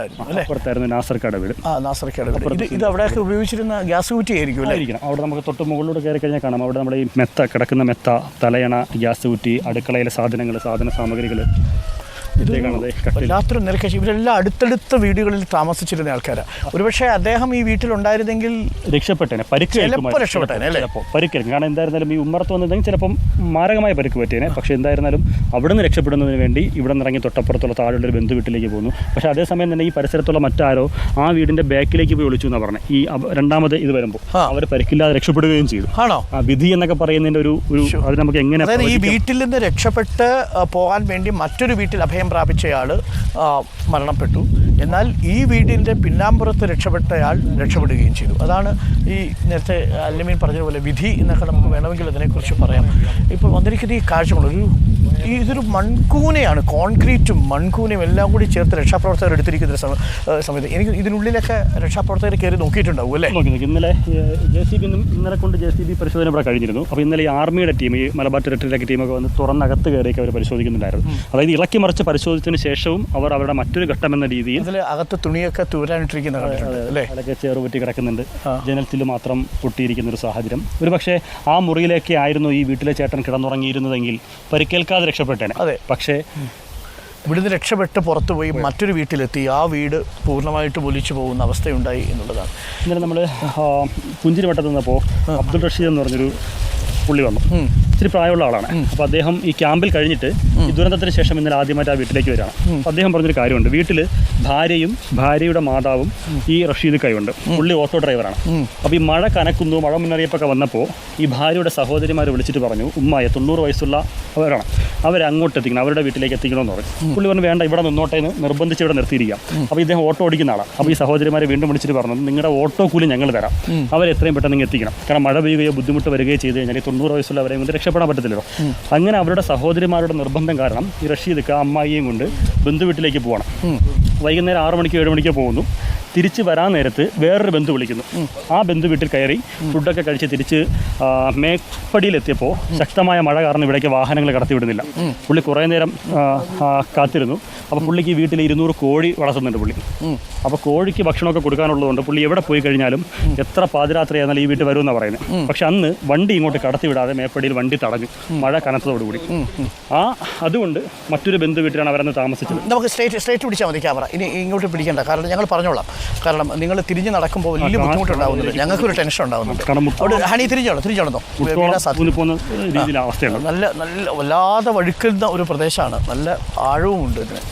അപ്പുറത്തായിരുന്നു നാസർക്കാട് വീട്. ആ നാസർക്കാട് വീട്. ഇത് അവിടെയൊക്കെ ഉപയോഗിച്ചിരുന്ന ഗ്യാസ് കുറ്റി ആയിരിക്കും ആയിരിക്കണം. അവിടെ നമുക്ക് തൊട്ട് മുകളിലൂടെ കയറി കഴിഞ്ഞാൽ കാണാം. അവിടെ നമ്മുടെ ഈ മെത്ത കിടക്കുന്ന മെത്ത തലയണ ഗ്യാസ് കുറ്റി അടുക്കളയിലെ സാധനങ്ങൾ സാധന സാമഗ്രികൾ വല്ലാത്തൊരു നിരക്കശി ഇവരെല്ലാം അടുത്തടുത്ത വീടുകളിൽ താമസിച്ചിരുന്ന ആൾക്കാരാണ് ഒരുപക്ഷെ അദ്ദേഹം ഈ വീട്ടിൽ ഉണ്ടായിരുന്നെങ്കിൽ രക്ഷപ്പെട്ടേനെ പരിക്ക് ചിലപ്പോൾ. രക്ഷപ്പെട്ടേനെ, അല്ലേ? പരിക്കേൽക്കും കാരണം എന്തായിരുന്നാലും ഈ ഉമ്മറത്ത് വന്നിരുന്നെങ്കിൽ ചിലപ്പം മാരകമായ പരിക്ക് പറ്റിയേനെ. പക്ഷേ എന്തായിരുന്നാലും അവിടെ നിന്ന് രക്ഷപ്പെടുന്നതിന് വേണ്ടി ഇവിടെ നിന്ന് ഇറങ്ങി തൊട്ടപ്പുറത്തുള്ള താഴെയുള്ള ഒരു ബന്ധു വീട്ടിലേക്ക് പോകുന്നു പക്ഷേ അതേസമയം തന്നെ ഈ പരിസരത്തുള്ള മറ്റാരോ ആ വീടിന്റെ ബാക്കിലേക്ക് പോയി ഒളിച്ചു എന്നാണ് പറഞ്ഞത് ഈ രണ്ടാമത് ഇത് വരുമ്പോൾ അവർ പരിക്കില്ലാതെ രക്ഷപ്പെടുകയും ചെയ്തു. ആണോ? വിധി എന്നൊക്കെ പറയുന്നതിന്റെ ഒരു ഒരു അത് നമുക്ക് എങ്ങനെ ഈ വീട്ടിൽ നിന്ന് രക്ഷപ്പെട്ട് പോകാൻ വേണ്ടി മറ്റൊരു വീട്ടിൽ അഭയം പ്രാപിച്ചയാൾ മരണപ്പെട്ടു. എന്നാൽ ഈ വീടിന്റെ പിന്നാമ്പുറത്ത് രക്ഷപ്പെട്ടയാൾ രക്ഷപ്പെടുകയും ചെയ്തു. അതാണ് ഈ നേരത്തെ അല്ലമീൻ പറഞ്ഞതുപോലെ വിധി എന്നൊക്കെ നമുക്ക് വേണമെങ്കിൽ അതിനെക്കുറിച്ച് പറയാം. ഇപ്പോൾ വന്നിരിക്കുന്ന ഈ കാഴ്ചകളൊരു ഈ ഇതൊരു മൺകൂനയാണ്. കോൺക്രീറ്റും മൺകൂനയും എല്ലാം കൂടി ചേർത്ത് രക്ഷാപ്രവർത്തകർ എടുത്തിരിക്കുന്ന സമയത്ത്. എനിക്ക് ഇതിനുള്ളിലൊക്കെ രക്ഷാപ്രവർത്തകർ കയറി നോക്കിയിട്ടുണ്ടാവും അല്ലേ? നോക്കി നോക്കി. ഇന്നലെ ജെ സി ബി ഇന്നലെ കൊണ്ട് ജെ സി ബി പരിശോധന ഇവിടെ കഴിഞ്ഞിരുന്നു. അപ്പോൾ ഇന്നലെ ഈ ആർമിയുടെ ടീം ഈ മലബാർ ടെറിട്ടറിയിലെ ടീമൊക്കെ വന്ന് തുറന്നകത്ത് കയറിയൊക്കെ അവർ പരിശോധിക്കുന്നുണ്ടായിരുന്നു. അതായത് ഇളക്കി മറിച്ച് പരിശോധിച്ചതിന് ശേഷവും അവർ അവരുടെ മറ്റൊരു ഘട്ടം എന്ന രീതിയിൽ ഇതിൽ അകത്ത് തുണിയൊക്കെ തൂരാനിട്ടിരിക്കുന്ന അല്ലേ? അതൊക്കെ ചേറ് പറ്റി കിടക്കുന്നുണ്ട്. ജനലത്തിൽ മാത്രം പൊട്ടിയിരിക്കുന്ന ഒരു സാഹചര്യം. ഒരു പക്ഷേ ആ മുറിയിലേക്ക് ആയിരുന്നു ഈ വീട്ടിലെ ചേട്ടൻ കിടന്നുറങ്ങിയിരുന്നതെങ്കിൽ പരിക്കേൽക്കാതെ രക്ഷപ്പെട്ടേനെ. അതെ. പക്ഷേ ഇവിടുന്ന് രക്ഷപ്പെട്ട് പുറത്തു പോയി മറ്റൊരു വീട്ടിലെത്തി. ആ വീട് പൂർണമായിട്ട് പൊലിച്ചു പോകുന്ന അവസ്ഥയുണ്ടായി എന്നുള്ളതാണ്. ഇന്നലെ നമ്മൾ പുഞ്ചിരി വട്ടത്ത് നിന്നപ്പോൾ അബ്ദുൾ റഷീദ് എന്ന് പറഞ്ഞൊരു പുള്ളി വന്നു. ഇച്ചിരി പ്രായമുള്ള ആളാണ്. അപ്പോൾ അദ്ദേഹം ഈ ക്യാമ്പിൽ കഴിഞ്ഞിട്ട് ഈ ദുരന്തത്തിന് ശേഷം ഇന്നലെ ആദ്യമായിട്ട് ആ വീട്ടിലേക്ക് വരികയാണ്. അപ്പോൾ അദ്ദേഹം പറഞ്ഞൊരു കാര്യമുണ്ട്. വീട്ടിൽ ഭാര്യയും ഭാര്യയുടെ മാതാവും ഈ റഷീദ് കൈയുണ്ട്. പുള്ളി ഓട്ടോ ഡ്രൈവറാണ്. അപ്പോൾ ഈ മഴ കനക്കുന്നു മഴ മുന്നറിയിപ്പൊക്കെ വന്നപ്പോൾ ഈ ഭാര്യയുടെ സഹോദരിമാർ വിളിച്ചിട്ട് പറഞ്ഞു ഉമ്മായ തൊണ്ണൂറ് വയസ്സുള്ള അവരാണ്. അവരെ അങ്ങോട്ട് എത്തിക്കണം അവരുടെ വീട്ടിലേക്ക് എത്തിക്കണമെന്ന് പറഞ്ഞു. പുള്ളി പറഞ്ഞു വേണ്ട ഇവിടെ നിന്നോട്ടെ എന്ന് നിർബന്ധിച്ച് ഇവിടെ നിർത്തിയിരിക്കാം. അപ്പോൾ ഇദ്ദേഹം ഓട്ടോ ഓടിക്കുന്ന ആളാണ്. അപ്പോൾ ഈ സഹോദരിമാരെ വീണ്ടും വിളിച്ചിട്ട് പറഞ്ഞു നിങ്ങളുടെ ഓട്ടോ കൂലി ഞങ്ങൾ തരാം. അവരെ എത്രയും പെട്ടെന്ന് എത്തിക്കണം. കാരണം മഴ പെയ്യുകയോ ബുദ്ധിമുട്ട് വരികയോ ചെയ്ത് കഴിഞ്ഞാൽ തൊണ്ണൂറ് തൊണ്ണൂറ് വയസ്സുള്ളവരെ കൊണ്ട് രക്ഷപ്പെടാൻ പറ്റത്തില്ലല്ലോ. അങ്ങനെ അവരുടെ സഹോദരിമാരുടെ നിർബന്ധം കാരണം ഈ റഷീദ് അമ്മായിയും കൊണ്ട് ബന്ധു വീട്ടിലേക്ക് പോകണം വൈകുന്നേരം ആറു മണിക്കോ ഏഴ് മണിക്കോ പോകുന്നു. തിരിച്ച് വരാൻ നേരത്ത് വേറൊരു ബന്ധു വിളിക്കുന്നു. ആ ബന്ധു വീട്ടിൽ കയറി ഫുഡൊക്കെ കഴിച്ച് തിരിച്ച് മേപ്പടിയിലെത്തിയപ്പോൾ ശക്തമായ മഴ കാരണം ഇവിടേക്ക് വാഹനങ്ങൾ കടത്തിവിടുന്നില്ല. പുള്ളി കുറേ നേരം കാത്തിരുന്നു. അപ്പോൾ പുള്ളിക്ക് വീട്ടിൽ ഇരുന്നൂറ് കോഴി വളർത്തുന്നുണ്ട് പുള്ളി. അപ്പോൾ കോഴിക്ക് ഭക്ഷണമൊക്കെ കൊടുക്കാനുള്ളതുകൊണ്ട് പുള്ളി എവിടെ പോയി കഴിഞ്ഞാലും എത്ര പാതിരാത്രി ആയിരുന്നാലും ഈ വീട്ടിൽ വരുമെന്നാണ് പറയുന്നത്. പക്ഷെ അന്ന് വണ്ടി ഇങ്ങോട്ട് കടത്തിവിടാതെ മേപ്പടിയിൽ വണ്ടി തടഞ്ഞു. മഴ കനത്തതോടുകൂടി. ആ അതുകൊണ്ട് മറ്റൊരു ബന്ധു വീട്ടിലാണ് അവരന്ന് താമസിച്ചത്. നമുക്ക് സ്ട്രേറ്റ് സ്ട്രേറ്റ് പിടിച്ചാൽ മതി ക്യാമറ. ഇനി ഇങ്ങോട്ട് പിടിക്കേണ്ട. കാരണം ഞങ്ങൾ പറഞ്ഞോളാം. കാരണം നിങ്ങൾ തിരിഞ്ഞ് നടക്കുമ്പോൾ വലിയ ബുദ്ധിമുട്ടുണ്ടാവുന്നുണ്ട്. ഞങ്ങൾക്കൊരു ടെൻഷൻ ഉണ്ടാവുന്നുണ്ട്. അവിടെ ഹണി തിരിഞ്ഞോളൂ തിരിഞ്ഞോളൂ. വീഴാൻ സാധ്യത ഊന്നി പോകുന്ന രീതിയിലെ നല്ല നല്ല വല്ലാതെ വഴുക്കുന്ന ഒരു പ്രദേശമാണ്. നല്ല ആഴവും ഉണ്ട് ഇതിന്.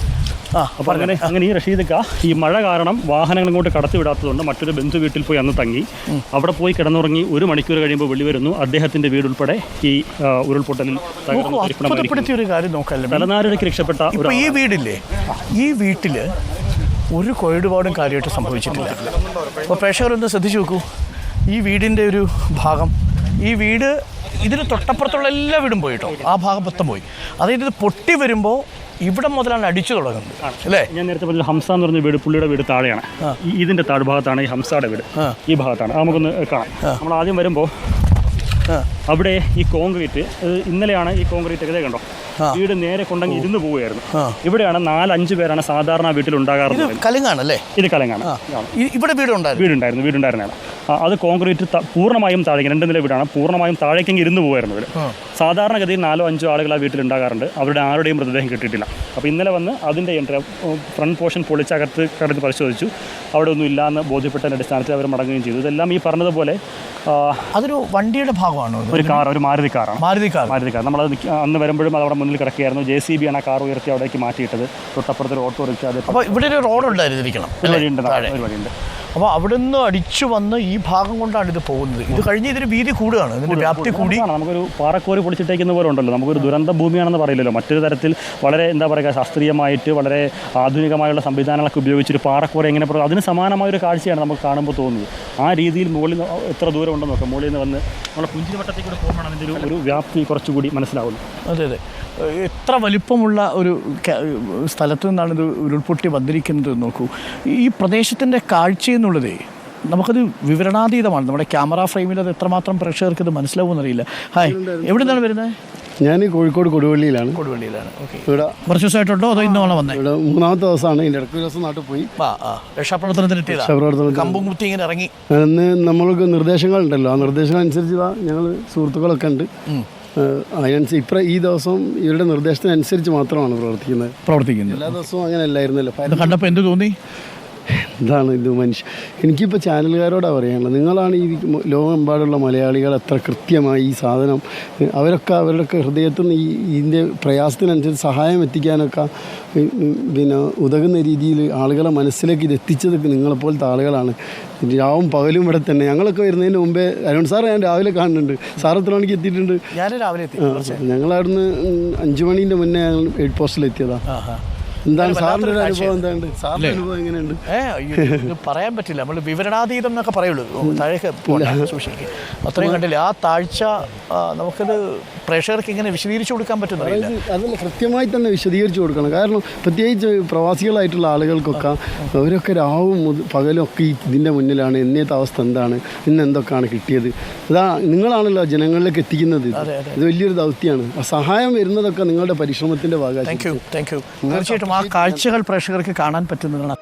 ആ അപ്പോൾ അങ്ങനെ അങ്ങനെ ഈ റഷീദക്ക ഈ മഴ കാരണം വാഹനങ്ങൾ ഇങ്ങോട്ട് കടത്തിവിടാത്തതുകൊണ്ട് മറ്റൊരു ബന്ധു വീട്ടിൽ പോയി അന്ന് തങ്ങി. അവിടെ പോയി കിടന്നുറങ്ങി ഒരു മണിക്കൂർ കഴിയുമ്പോൾ വെളി വരുന്നു. അദ്ദേഹത്തിന്റെ വീട് ഉൾപ്പെടെ ഈ ഉരുൾപൊട്ടലിൽ തലനാരിഴയ്ക്ക് രക്ഷപ്പെട്ട ഈ വീടില്ലേ? ഈ വീട്ടിൽ ഒരു കേടുപാടും കാര്യമായിട്ട് സംഭവിച്ചിട്ടില്ല. അപ്പോൾ പ്രേക്ഷകരൊന്ന് ശ്രദ്ധിച്ചു നോക്കൂ. ഈ വീടിന്റെ ഒരു ഭാഗം ഈ വീട് ഇതിന് തൊട്ടപ്പുറത്തുള്ള എല്ലാ വീടും പോയിട്ടോ? ആ ഭാഗം മൊത്തം പോയി. അതായത് ഇത് പൊട്ടി വരുമ്പോൾ ഇവിടെ മുതലാണ് അടിച്ചു തുടങ്ങുന്നത് അല്ലേ? ഞാൻ നേരത്തെ പറഞ്ഞ ഹംസ എന്ന് പറഞ്ഞ വീട് പുള്ളിയുടെ വീട് താഴെയാണ്. ഇതിന്റെ താഴ്ഭാഗത്താണ് ഈ ഹംസയുടെ വീട്. ഈ ഭാഗത്താണ്. നമുക്കൊന്ന് കാണാം. നമ്മൾ ആദ്യം വരുമ്പോൾ അവിടെ ഈ കോൺക്രീറ്റ് ഇത് ഇന്നലെയാണ് ഈ കോൺക്രീറ്റ് ഒക്കെ കണ്ടോ. വീട് നേരെ കൊണ്ടെങ്കിൽ ഇരുന്ന് പോവുകയായിരുന്നു. ഇവിടെയാണ് നാലഞ്ച് പേരാണ് സാധാരണ വീട്ടിൽ ഉണ്ടാകാറുള്ളത്. കലുങ്ങാണല്ലേ? ഇത് കലങ്ങാണ്. ഇവിടെ വീട് ഇവിടെ വീടുണ്ടായിരുന്നു? വീടുണ്ടായിരുന്നു വീടുണ്ടായിരുന്നതാണ്. അത് കോൺക്രീറ്റ് പൂർണമായും താഴേക്ക് രണ്ട് നില വീടാണ് പൂർണമായും താഴേക്കെങ്കിൽ ഇരുന്ന് പോകുമായിരുന്നു ഇവർ സാധാരണഗതിയിൽ നാലോ അഞ്ചോ ആളുകൾ ആ വീട്ടിൽ ഉണ്ടാകാറുണ്ട്. അവരുടെ ആരുടെയും മൃതദേഹം കിട്ടിയിട്ടില്ല. അപ്പോൾ ഇന്നലെ വന്ന് അതിന്റെ എൻട്രി ഫ്രണ്ട് പോർഷൻ പൊളിച്ചകത്ത് കടന്ന് പരിശോധിച്ചു. അവിടെ ഒന്നും ഇല്ലാന്ന് ബോധ്യപ്പെട്ടതിന്റെ അടിസ്ഥാനത്തിൽ അവർ മടങ്ങുകയും ചെയ്തു. ഇതെല്ലാം ഈ പറഞ്ഞതുപോലെ അതൊരു വണ്ടിയുടെ ഭാഗമാണ് ഒരു കാർ ഒരു മാരുതി കാറാണ്. മാരുതി കാർ. മാരുതി കാർ. നമ്മൾ അന്ന് വരുമ്പോഴും അത് അവിടെ മുന്നിൽ കിടക്കുകയായിരുന്നു. ജെ സി ബി ആണ് ആ കാർ ഉയർത്തി അവിടേക്ക് മാറ്റിയിട്ടത്. തൊട്ടപ്പുറത്തൊരു ഓട്ടോറിക്ഷ അത് അപ്പോൾ ഇവിടെ ഒരു റോഡ് ഉണ്ടായിരുന്നിരിക്കണം ഒരു വഴിയുണ്ട് താഴെ. ഒരു വഴിയുണ്ട്. അപ്പോൾ അവിടെ നിന്ന് അടിച്ചു വന്ന് ഈ ഭാഗം കൊണ്ടാണ് ഇത് പോകുന്നത്. ഇത് കഴിഞ്ഞ് ഇതിന് വീതി കൂടുകയാണ് ഇതിന്റെ വ്യാപ്തി കൂടി. ആണ്. നമുക്കൊരു പാറക്കോരി പൊളിച്ചിട്ടേക്കുന്ന പോലെ ഉണ്ടല്ലോ. നമുക്കൊരു ദുരന്ത ഭൂമിയാണെന്ന് പറയില്ലല്ലോ. മറ്റൊരു തരത്തിൽ വളരെ എന്താ പറയുക ശാസ്ത്രീയമായിട്ട് വളരെ ആധുനികമായുള്ള സംവിധാനങ്ങളൊക്കെ ഉപയോഗിച്ചൊരു പാറക്കോര എങ്ങനെ പ്രോ- അതിന് സമാനമായ ഒരു കാഴ്ചയാണ് നമുക്ക് കാണുമ്പോൾ തോന്നുന്നത്. ആ രീതിയിൽ മുകളിൽ നിന്ന് എത്ര ദൂരം ഉണ്ടെന്ന് നോക്കാം. മുകളിൽ നിന്ന് വന്ന് നമ്മുടെ പുഞ്ചിരിവട്ടത്തിൽ കൂടെ പോകുമ്പോഴാണ് അതിന്റെ ഒരു ഒരു വ്യാപ്തി കുറച്ചുകൂടി മനസ്സിലാവുന്നു. അതെ അതെ. എത്ര വലിപ്പമുള്ള ഒരു സ്ഥലത്ത് നിന്നാണ് ഇത് ഉരുൾപൊട്ടി വന്നിരിക്കുന്നത് നോക്കൂ. ഈ പ്രദേശത്തിന്റെ കാഴ്ച എന്നുള്ളതേ നമുക്കത് വിവരണാതീതമാണ്. നമ്മുടെ ക്യാമറ ഫ്രെയിമിൽ അത് എത്രമാത്രം പ്രേക്ഷകർക്ക് ഇത് മനസ്സിലാവുമെന്നറിയില്ല ഹായ് എവിടെ നിന്നാണ് വരുന്നത്? ഞാൻ കോഴിക്കോട് കൊടുവള്ളിയിലാണ്. കൊടുവള്ളിയിലാണ്. ഓക്കെ ഇവിടെ കുറച്ച് ദിവസമായിട്ടുണ്ടോ അതോ ഇന്നോണോ വന്നേ? ഇവിടെ മൂന്നാമത്തെ ദിവസമാണ്. ഇതിന്റെ ഇടയ്ക്ക് ഒരു ദിവസം നാട്ടിൽ പോയി. ആ ആ രക്ഷാപ്രവർത്തനത്തിന് രക്ഷാപ്രവർത്തനം കമ്പും കുത്തി ഇങ്ങനെ ഇറങ്ങി. അന്ന് നമ്മൾക്ക് നിർദ്ദേശങ്ങളുണ്ടല്ലോ ആ നിർദ്ദേശങ്ങൾ അനുസരിച്ച് ഞങ്ങൾ സുഹൃത്തുക്കളൊക്കെ ഉണ്ട്. അതിനനുസരിച്ച് ഇപ്പം ഈ ദിവസം ഇവരുടെ നിർദ്ദേശത്തിനനുസരിച്ച് മാത്രമാണ് പ്രവർത്തിക്കുന്നത്. പ്രവർത്തിക്കുന്നത്. എല്ലാ ദിവസവും അങ്ങനെ അല്ലായിരുന്നല്ലോ. കണ്ടപ്പോൾ എന്ത് തോന്നി? ഇതാണ് ഇത് മനുഷ്യ. എനിക്കിപ്പോൾ ചാനലുകാരോടാണ് പറയാനുള്ളത്. നിങ്ങളാണ് ഈ ലോകമെമ്പാടുള്ള മലയാളികൾ എത്ര കൃത്യമായി ഈ സാധനം അവരൊക്കെ അവരുടെയൊക്കെ ഹൃദയത്തിൽ നിന്ന് ഈ ഇതിന്റെ പ്രയാസത്തിനനുസരിച്ച് സഹായം എത്തിക്കാനൊക്കെ പിന്നെ ഉതകുന്ന രീതിയിൽ ആളുകളെ മനസ്സിലേക്ക് ഇത് എത്തിച്ചതൊക്കെ നിങ്ങളെപ്പോലത്തെ ആളുകളാണ്. രാവും പകലും ഇവിടെ തന്നെ. ഞങ്ങളൊക്കെ വരുന്നതിന് മുമ്പേ അരുൺ സാർ ഞാൻ രാവിലെ കാണുന്നുണ്ട്. സാർ എത്ര മണിക്ക് എത്തിയിട്ടുണ്ട്? ഞാൻ രാവിലെ എത്തി. ഞങ്ങൾ ഞങ്ങളവിടുന്ന് അഞ്ചു മണീന്റെ മുന്നേ ഞങ്ങൾ എയ്ഡ് പോസ്റ്റിൽ എത്തിയതാണ്. എന്താണ് ഒരു ഒരു അനുഭവം എന്താണ്? അനുഭവം എങ്ങനെയുണ്ട്? പറയാൻ പറ്റില്ല. നമ്മൾ വിവരണാതീതം എന്നൊക്കെ പറയുള്ളൂ. താഴേക്ക് സൂക്ഷിക്കുക അത്രയും കണ്ടില്ല ആ താഴ്ച നമുക്കത് പ്രേക്ഷകർക്ക് ഇങ്ങനെ വിശദീകരിച്ചു കൊടുക്കാൻ പറ്റുന്നില്ല അതല്ല കൃത്യമായി തന്നെ വിശദീകരിച്ചു കൊടുക്കണം. കാരണം പ്രത്യേകിച്ച് പ്രവാസികളായിട്ടുള്ള ആളുകൾക്കൊക്കെ അവരൊക്കെ രാവും പകലും ഒക്കെ ഇതിന്റെ മുന്നിലാണ്. എന്നത്തെ അവസ്ഥ എന്താണ്? ഇന്ന് എന്തൊക്കെയാണ് കിട്ടിയത്? അതാ നിങ്ങളാണല്ലോ ജനങ്ങളിലേക്ക് എത്തിക്കുന്നത് ഇത്. വലിയൊരു ദൗത്യമാണ്. ആ സഹായം വരുന്നതൊക്കെ നിങ്ങളുടെ പരിശ്രമത്തിന്റെ ഭാഗമായി താങ്ക് യു താങ്ക് യു തീർച്ചയായിട്ടും ആ കാഴ്ചകൾ പ്രേക്ഷകർക്ക് കാണാൻ പറ്റുന്നതാണ്.